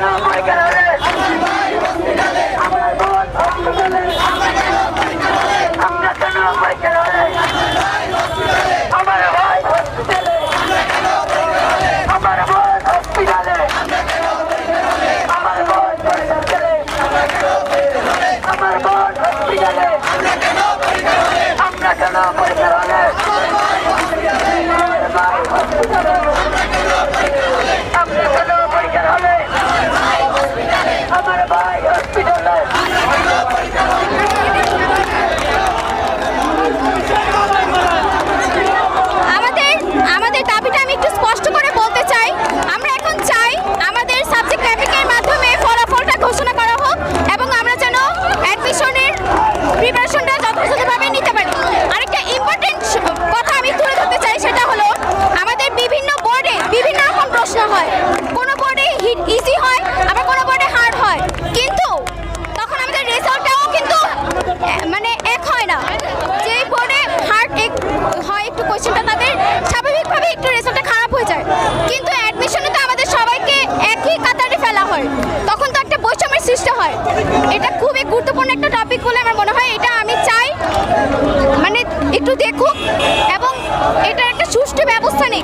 oh my god. মানে এক হয় না। যে বোর্ডে হার্ট এক হয় একটু কোশ্চেনটা তাদের স্বাভাবিকভাবে একটু রেজাল্টটা খারাপ হয়ে যায়। কিন্তু অ্যাডমিশনে তো আমাদের সবাইকে একই কাতারে ফেলা হয়। তখন তো একটা বৈষম্যের সৃষ্টি হয়। এটা খুবই গুরুত্বপূর্ণ একটা টপিক বলে আমার মনে হয়। এটা আমি চাই মানে একটু দেখুক এবং এটা একটা সুষ্ঠু ব্যবস্থা নেই